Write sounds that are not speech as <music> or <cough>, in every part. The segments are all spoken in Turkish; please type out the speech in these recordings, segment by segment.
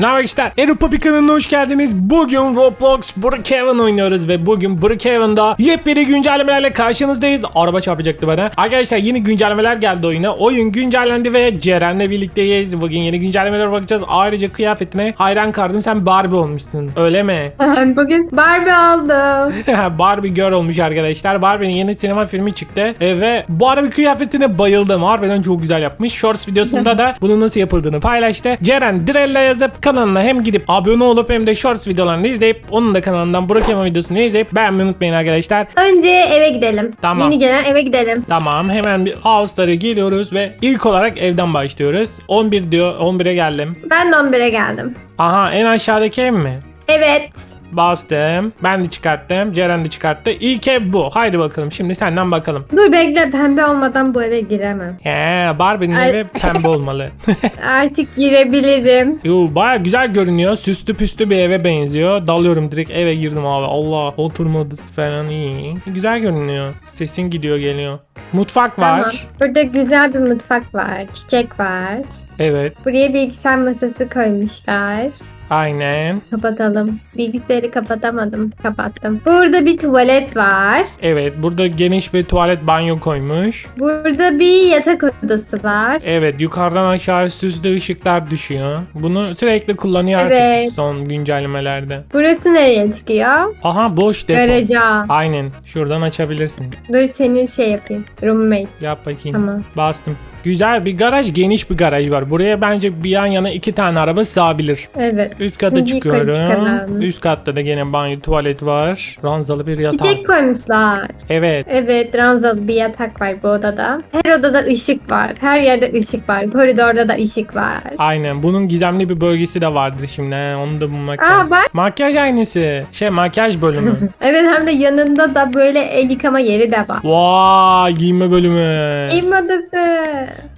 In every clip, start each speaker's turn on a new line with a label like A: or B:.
A: Haber işte? Europa kanalına hoş geldiniz. Bugün Roblox Brookhaven oynuyoruz ve bugün Brookhaven'da yepyeni güncellemelerle karşınızdayız. Araba çarpacaktı bana. Arkadaşlar yeni güncellemeler geldi oyuna. Oyun güncellendi ve Ceren'le birlikteyiz. Bugün yeni güncellemelere bakacağız. Ayrıca kıyafetine hayran kaldım. Sen Barbie olmuşsun. Öyle mi? <laughs> <laughs>
B: Bugün Barbie aldım.
A: Barbie Girl olmuş arkadaşlar. Barbie'nin yeni sinema filmi çıktı. E, ve Barbie kıyafetine bayıldım. Harbiden çok güzel yapmış. Shorts videosunda <laughs> da bunun nasıl yapıldığını paylaştı. Ceren Dirella yazıp kanalına hem gidip abone olup hem de Shorts videolarını izleyip onun da kanalından Brookhaven videosunu izleyip beğenmeyi unutmayın arkadaşlar.
B: Önce eve gidelim.
A: Tamam.
B: Yeni gelen eve gidelim.
A: Tamam hemen bir house'lara geliyoruz ve ilk olarak evden başlıyoruz. 11 diyor 11'e geldim.
B: Ben de 11'e geldim.
A: Aha en aşağıdaki ev mi?
B: Evet.
A: Bastım. Ben de çıkarttım. Ceren de çıkarttı. İlk ev bu. Haydi bakalım. Şimdi senden bakalım.
B: Dur bekle pembe olmadan bu eve giremem.
A: He, Barbie'nin
B: Ay.
A: evi pembe olmalı. <laughs>
B: Artık girebilirim.
A: Yo baya güzel görünüyor. Süslü püslü bir eve benziyor. Dalıyorum direkt eve girdim abi. Allah oturma odası falan iyi. Güzel görünüyor. Sesin gidiyor geliyor. Mutfak var.
B: Tamam. Burada güzel bir mutfak var. Çiçek var.
A: Evet.
B: Buraya bilgisayar masası koymuşlar.
A: Aynen.
B: Kapatalım. Bilgisayarı kapatamadım. Kapattım. Burada bir tuvalet var.
A: Evet. Burada geniş bir tuvalet banyo koymuş.
B: Burada bir yatak odası var.
A: Evet. Yukarıdan aşağı süslü ışıklar düşüyor. Bunu sürekli kullanıyor artık
B: Evet.
A: son güncellemelerde.
B: Burası nereye çıkıyor?
A: Aha boş depo.
B: Garaja.
A: Aynen. Şuradan açabilirsin.
B: Dur senin şey yapayım. Roommate.
A: Yap bakayım.
B: Tamam.
A: Bastım. Güzel bir garaj, geniş bir garaj var. Buraya bence bir yan yana iki tane araba sığabilir.
B: Evet.
A: Üst kata
B: Şimdi yukarı
A: çıkıyorum.
B: çıkalım.
A: Üst katta da gene banyo, tuvalet var. Ranzalı bir yatak.
B: Çiçek koymuşlar.
A: Evet.
B: Evet, ranzalı bir yatak var bu odada. Her odada ışık var. Her yerde ışık var. Koridorda da ışık var.
A: Aynen. Bunun gizemli bir bölgesi de vardır şimdi. he. Onu da bulmak
B: Aa,
A: lazım.
B: bak.
A: Makyaj aynısı. Şey makyaj bölümü. <laughs>
B: Evet hem de yanında da böyle el yıkama yeri de var.
A: Vay giyinme bölümü.
B: Giyim odası.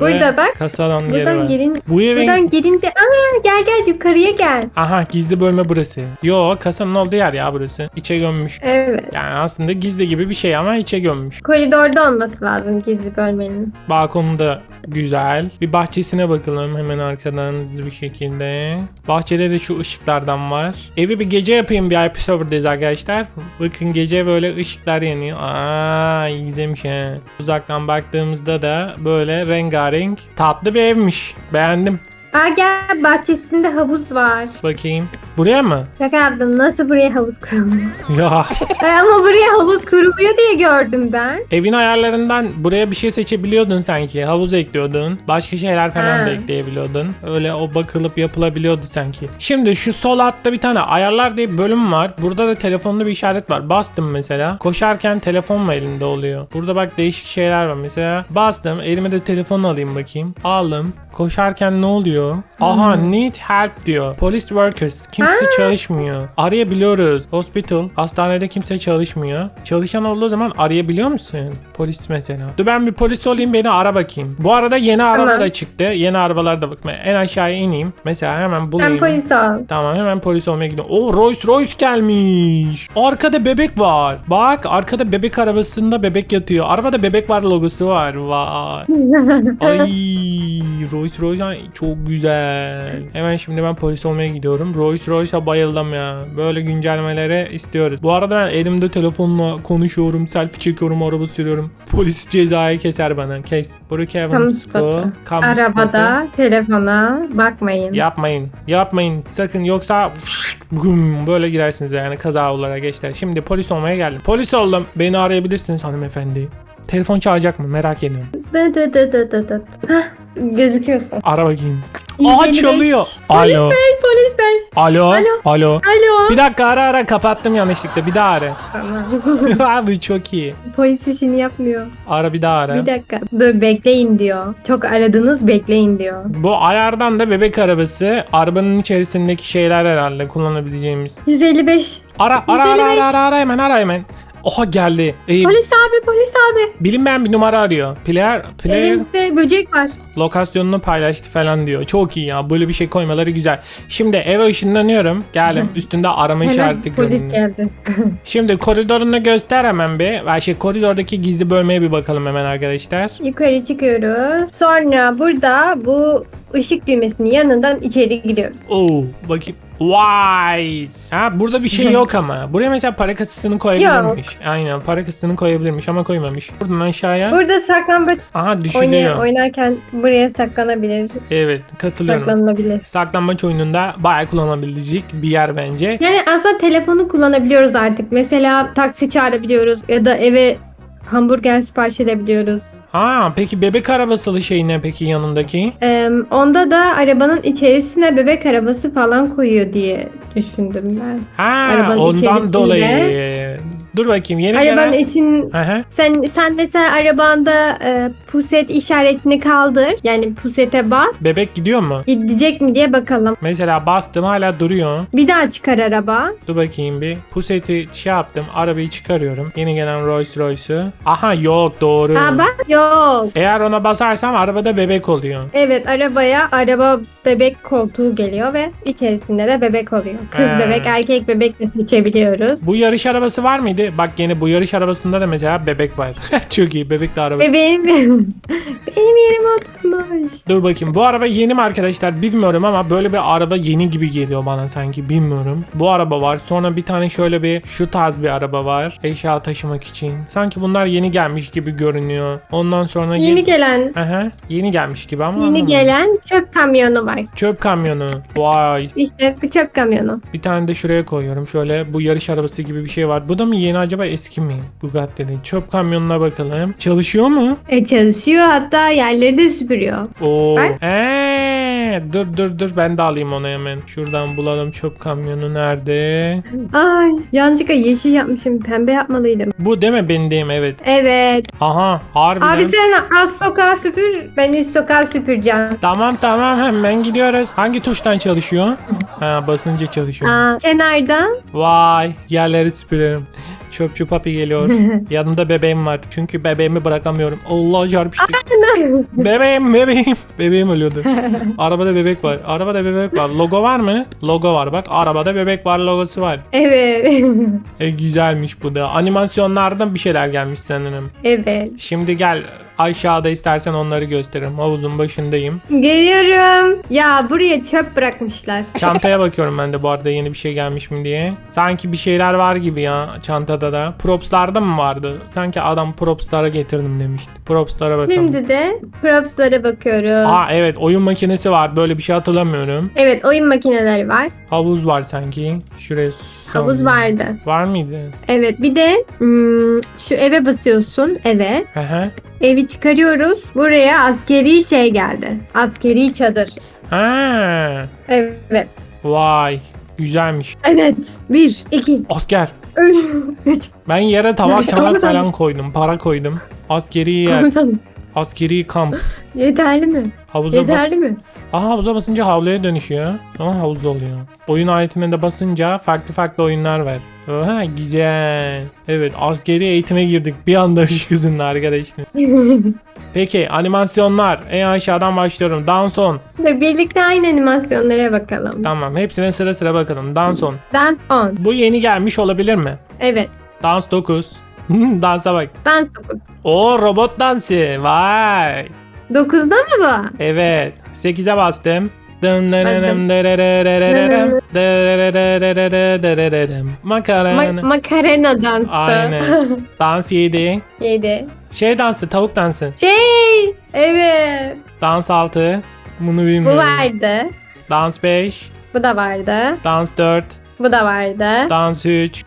B: Burada
A: Ve
B: bak.
A: Yeri
B: Buradan
A: var.
B: girin.
A: Bu evin...
B: Buradan girince aa gel gel yukarıya gel.
A: Aha gizli bölme burası. Yo kasanın olduğu yer ya burası. İçe gömmüş.
B: Evet.
A: Yani aslında gizli gibi bir şey ama içe gömmüş.
B: Koridorda olması lazım gizli bölmenin.
A: Balkonu da güzel. Bir bahçesine bakalım hemen arkadan hızlı bir şekilde. Bahçede de şu ışıklardan var. Evi bir gece yapayım bir IP serverdayız arkadaşlar. Bakın gece böyle ışıklar yanıyor. Aa güzelmiş he. Uzaktan baktığımızda da böyle rengarenk tatlı bir evmiş. Beğendim.
B: Aa gel bahçesinde havuz var.
A: Bakayım. Buraya mı?
B: Şaka yaptım. Nasıl buraya havuz kuruluyor? <laughs>
A: Ya
B: Ama buraya havuz kuruluyor diye gördüm ben.
A: evin ayarlarından buraya bir şey seçebiliyordun sanki. Havuz ekliyordun. Başka şeyler falan
B: Ha.
A: da ekleyebiliyordun. Öyle o bakılıp yapılabiliyordu sanki. Şimdi şu sol altta bir tane ayarlar diye bir bölüm var. Burada da telefonda bir işaret var. Bastım mesela. Koşarken telefon mu elinde oluyor? Burada bak değişik şeyler var. Mesela bastım. Elime de telefon alayım bakayım. Aldım. Koşarken ne oluyor? Aha need help diyor. Police workers. Kimse çalışmıyor. Arayabiliyoruz. Hospital. Hastanede kimse çalışmıyor. Çalışan olduğu zaman arayabiliyor musun? Polis mesela. Dur ben bir polis olayım beni ara bakayım. Bu arada yeni araba da çıktı. Yeni arabalar da bakma. En aşağıya ineyim. Mesela hemen bulayım.
B: Sen polis ol.
A: Tamam hemen polis olmaya gidiyorum. Oo Rolls Royce gelmiş. Arkada bebek var. Bak arkada bebek arabasında bebek yatıyor. Arabada bebek var logosu var. Vay. <laughs> Ay Rolls Royce çok güzel. Hemen şimdi ben polis olmaya gidiyorum. Rolls Royce'a bayıldım ya. Böyle güncellemeleri istiyoruz. Bu arada ben elimde telefonla konuşuyorum. Selfie çekiyorum. Araba sürüyorum. Polis cezayı keser bana. Kes.
B: Spotu.
A: Kamu spotu.
B: Arabada telefona bakmayın.
A: Yapmayın. Yapmayın. Sakın yoksa böyle girersiniz yani kaza olarak geçler. Şimdi polis olmaya geldim. Polis oldum. Beni arayabilirsiniz hanımefendi. Telefon çalacak mı? Merak ediyorum.
B: Dı dı dı dı dı dı. Hah, gözüküyorsun.
A: Ara bakayım. Aa
B: 155.
A: çalıyor.
B: Polis
A: Alo.
B: bey, polis bey.
A: Alo.
B: Alo.
A: Alo.
B: Alo.
A: Bir dakika ara ara kapattım yanlışlıkla. Bir daha ara.
B: Tamam. <laughs>
A: Abi çok iyi.
B: polis işini yapmıyor.
A: Ara bir daha ara.
B: Bir dakika. Dur bekleyin diyor. Çok aradınız bekleyin diyor.
A: Bu ayardan da bebek arabası. Arabanın içerisindeki şeyler herhalde kullanabileceğimiz.
B: 155.
A: Ara ara ara
B: 155.
A: ara, ara, ara hemen ara hemen. Oha geldi. Ee,
B: Polis abi polis abi.
A: bilinmeyen bir numara arıyor. Player, player
B: Elimde böcek var.
A: lokasyonunu paylaştı falan diyor. Çok iyi ya. Böyle bir şey koymaları güzel. Şimdi eve ışınlanıyorum. Geldim. Üstünde arama
B: Hemen
A: işareti
B: polis
A: görünüyor.
B: geldi. <laughs>
A: Şimdi koridorunu göster hemen bir. Ve şey koridordaki gizli bölmeye bir bakalım hemen arkadaşlar.
B: Yukarı çıkıyoruz. Sonra burada bu ışık düğmesinin yanından içeri giriyoruz.
A: Oo, bakayım. Vay. Ha burada bir şey <laughs> yok ama. Buraya mesela para kasasını koyabilirmiş. Aynen para kasasını koyabilirmiş ama koymamış. Buradan aşağıya.
B: Burada saklambaç
A: Aha düşülüyor.
B: oynay oynarken buraya saklanabilir.
A: Evet katılıyorum.
B: Saklanılabilir.
A: Saklambaç oyununda bayağı kullanabilecek bir yer bence.
B: Yani aslında telefonu kullanabiliyoruz artık. Mesela taksi çağırabiliyoruz ya da eve hamburger sipariş edebiliyoruz.
A: Ha peki bebek arabasılı şey ne peki yanındaki?
B: Ee, onda da arabanın içerisine bebek arabası falan koyuyor diye düşündüm ben.
A: Ha
B: Arabanın
A: ondan
B: içerisinde-
A: dolayı. Dur bakayım yeni
B: Arabanın
A: gelen.
B: için
A: hı.
B: sen sen mesela arabanda e, puset işaretini kaldır. Yani pusete bas.
A: Bebek gidiyor mu?
B: Gidecek mi diye bakalım.
A: Mesela bastım hala duruyor.
B: Bir daha çıkar araba.
A: Dur bakayım bir. Puseti şey yaptım. Arabayı çıkarıyorum. Yeni gelen Rolls Royce'u. Aha yok doğru.
B: Bak yok.
A: Eğer ona basarsam arabada bebek oluyor.
B: Evet arabaya araba bebek koltuğu geliyor ve içerisinde de bebek oluyor. Kız
A: Ha.
B: bebek erkek bebek de seçebiliyoruz.
A: Bu yarış arabası var mıydı? Bak yine bu yarış arabasında da mesela bebek var. <laughs> Çok iyi bebek de araba.
B: Ve benim yerime oturmuş.
A: Dur bakayım bu araba yeni mi arkadaşlar bilmiyorum ama böyle bir araba yeni gibi geliyor bana sanki bilmiyorum. Bu araba var sonra bir tane şöyle bir şu tarz bir araba var eşya taşımak için. Sanki bunlar yeni gelmiş gibi görünüyor. Ondan sonra
B: Yeni gelen
A: Aha, yeni gelmiş gibi ama
B: yeni
A: anlamadım.
B: gelen çöp kamyonu var.
A: Çöp kamyonu. Vay.
B: İşte bu çöp kamyonu.
A: Bir tane de şuraya koyuyorum. Şöyle bu yarış arabası gibi bir şey var. Bu da mı yeni acaba eski mi? Bugatti'nin. Çöp kamyonuna bakalım. Çalışıyor mu?
B: E çalışıyor hatta yerleri de süpürüyor.
A: Oo.
B: Bak.
A: Ee, dur dur dur ben de alayım onu hemen. Şuradan bulalım çöp kamyonu nerede?
B: Ay yanlışlıkla yeşil yapmışım pembe yapmalıydım.
A: Bu değil mi benim evet.
B: Evet.
A: Aha harbiden.
B: Abi sen az sokağı süpür ben üst sokağı süpüreceğim.
A: Tamam tamam hemen gidiyoruz. Hangi tuştan çalışıyor? Ha basınca çalışıyor.
B: Aa, kenardan
A: Vay yerleri süpürüyorum. Çöpçü papi geliyor. <laughs> Yanında bebeğim var. Çünkü bebeğimi bırakamıyorum. Allah çarpıştık. bebeğim bebeğim. Bebeğim ölüyordu. <laughs> Arabada bebek var. Arabada bebek var. Logo var mı? Logo var bak. Arabada bebek var logosu var.
B: evet.
A: E güzelmiş bu da. Animasyonlardan bir şeyler gelmiş sanırım.
B: evet.
A: Şimdi gel aşağıda istersen onları gösteririm. Havuzun başındayım.
B: Geliyorum. Ya buraya çöp bırakmışlar. <laughs>
A: Çantaya bakıyorum ben de bu arada yeni bir şey gelmiş mi diye. Sanki bir şeyler var gibi ya çantada da. Props'larda mı vardı? Sanki adam props'lara getirdim demişti. Props'lara bakalım.
B: Şimdi de props'lara bakıyoruz.
A: Aa evet oyun makinesi var. Böyle bir şey hatırlamıyorum.
B: Evet oyun makineleri var.
A: Havuz var sanki. Şuraya
B: Havuz
A: son-
B: vardı.
A: Var mıydı?
B: Evet bir de hmm, şu eve basıyorsun eve.
A: Hı hı.
B: Evi çıkarıyoruz. Buraya askeri şey geldi. Askeri çadır.
A: Ha.
B: Evet.
A: Vay. Güzelmiş.
B: Evet. Bir, iki,
A: Asker. <laughs>
B: üç.
A: Ben yere tabak <laughs> çanak falan koydum. Para koydum. Askeri yer.
B: Komutanım.
A: Askeri kamp.
B: Yeterli mi?
A: Havuza bas.
B: Yeterli mi?
A: Aha havuza basınca havluya dönüşüyor. Ama havuz oluyor. Oyun aletine de basınca farklı farklı oyunlar var. Oha güzel. Evet askeri eğitime girdik. Bir anda <laughs> ışık hızında arkadaşlar. <laughs> Peki animasyonlar. En aşağıdan başlıyorum. Dans on.
B: Dur, birlikte aynı animasyonlara bakalım.
A: Tamam hepsine sıra sıra bakalım. Dans on.
B: Dance on.
A: Bu yeni gelmiş olabilir mi?
B: Evet.
A: Dans 9. <laughs> Dansa bak.
B: Dance 9.
A: O robot dansı. Vay.
B: 9'da mı bu?
A: Evet. 8'e bastım. Dım dırırım dırırırırırım Makarena.
B: Ma- makarena dansı.
A: Aynen. Dans yedi.
B: Yedi.
A: Şey dansı, tavuk dansı.
B: Şey, evet.
A: Dans altı. Bunu
B: Bu vardı.
A: Dans 5.
B: Bu da vardı.
A: Dans 4.
B: Bu da vardı.
A: Dans 3.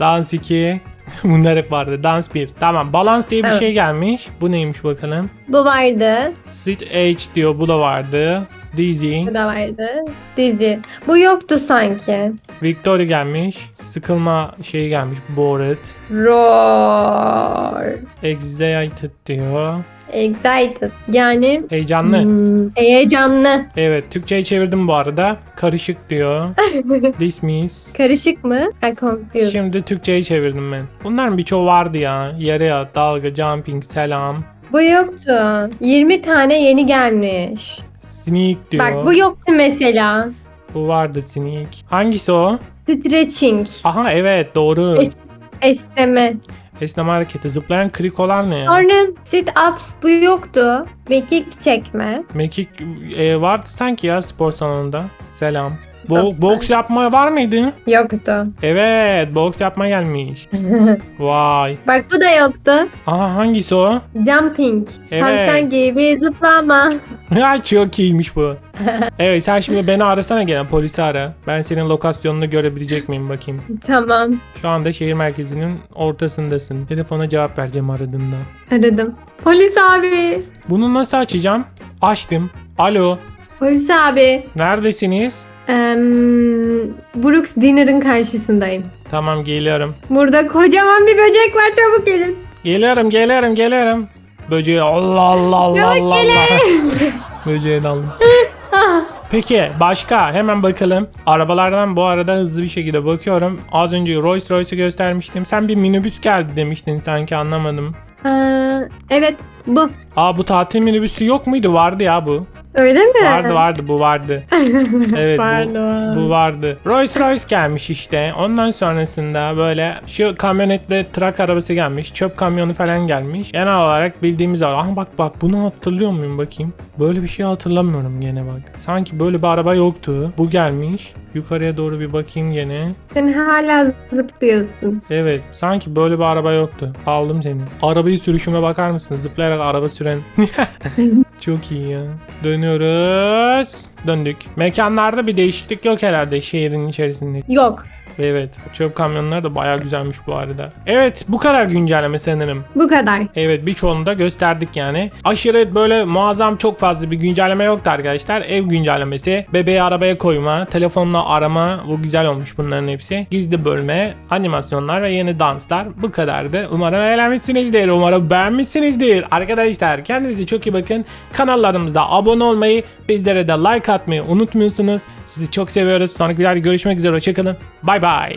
A: dans 2. <laughs> Bunlar hep vardı. Dans 1. Tamam. Balans diye bir
B: Evet.
A: şey gelmiş. Bu neymiş bakalım.
B: Bu vardı.
A: Sit H diyor. Bu da vardı. Dizzy.
B: Bu da vardı. Dizi. Bu yoktu sanki.
A: Victoria gelmiş. Sıkılma şeyi gelmiş. Bored.
B: Roar.
A: Excited diyor.
B: Excited. Yani
A: Heyecanlı.
B: hmm, heyecanlı.
A: Evet Türkçe'ye çevirdim bu arada. Karışık diyor. <laughs> Dismiss.
B: Karışık mı? I confused.
A: Şimdi Türkçe'ye çevirdim ben. Bunların birçoğu vardı ya. Yere yat, dalga, jumping, selam.
B: Bu yoktu. 20 tane yeni gelmiş.
A: Sneak diyor.
B: Bak bu yoktu mesela.
A: Bu vardı sneak. Hangisi o?
B: Stretching.
A: Aha evet doğru.
B: Es- esneme.
A: Esneme hareketi. Zıplayan krikolar ne ya?
B: Sonra sit ups bu yoktu. Mekik çekme.
A: Mekik e, vardı sanki ya spor salonunda. Selam. Bo- boks yapmaya var mıydı?
B: Yoktu.
A: Evet boks yapma gelmiş. <laughs> Vay.
B: Bak bu da yoktu.
A: Aha hangisi o?
B: Jumping.
A: Evet.
B: Tavşan gibi zıplama. <laughs>
A: Ay çok iyiymiş bu. <laughs> evet sen şimdi beni arasana gelen polisi ara. Ben senin lokasyonunu görebilecek miyim bakayım.
B: tamam.
A: Şu anda şehir merkezinin ortasındasın. Telefona cevap vereceğim aradığında.
B: Aradım. Polis abi.
A: Bunu nasıl açacağım? Açtım. Alo.
B: Polis abi.
A: Neredesiniz?
B: Em, Brooks Dinner'ın karşısındayım.
A: Tamam geliyorum.
B: Burada kocaman bir böcek var çabuk gelin.
A: Geliyorum geliyorum geliyorum. Böceği Allah Allah Allah
B: Çabuk
A: Allah Allah.
B: gelin. <laughs>
A: Böceği daldım. Peki başka hemen bakalım. Arabalardan bu arada hızlı bir şekilde bakıyorum. Az önce Rolls Royce'u göstermiştim. Sen bir minibüs geldi demiştin sanki anlamadım.
B: Aa, evet bu.
A: Aa bu tatil minibüsü yok muydu? Vardı ya bu.
B: Öyle mi?
A: Vardı vardı bu vardı. <laughs> Evet bu,
B: Pardon.
A: bu vardı. Rolls Royce gelmiş işte. Ondan sonrasında böyle şu kamyonetle trak arabası gelmiş. Çöp kamyonu falan gelmiş. Genel olarak bildiğimiz. Ah bak bak bunu hatırlıyor muyum bakayım. Böyle bir şey hatırlamıyorum gene bak. Sanki böyle bir araba yoktu. Bu gelmiş. Yukarıya doğru bir bakayım gene.
B: Sen hala zıplıyorsun.
A: Evet sanki böyle bir araba yoktu. Aldım seni. Arabayı sürüşüme bakar mısın? Zıplayarak araba süren. <laughs> Çok iyi ya. Dönüyoruz. Döndük. Mekanlarda bir değişiklik yok herhalde şehrin içerisinde.
B: Yok.
A: Evet. Çöp kamyonları da baya güzelmiş bu arada. Evet bu kadar güncelleme sanırım.
B: Bu kadar.
A: Evet birçoğunu da gösterdik yani. Aşırı böyle muazzam çok fazla bir güncelleme yoktu arkadaşlar. Ev güncellemesi, bebeği arabaya koyma, telefonla arama bu güzel olmuş bunların hepsi. Gizli bölme, animasyonlar ve yeni danslar bu kadardı. Umarım eğlenmişsinizdir. Umarım beğenmişsinizdir. Arkadaşlar kendinize çok iyi bakın. Kanallarımıza abone olmayı, bizlere de like atmayı unutmuyorsunuz. Sizi çok seviyoruz. Sonraki videoda görüşmek üzere. Hoşçakalın. Bay bay.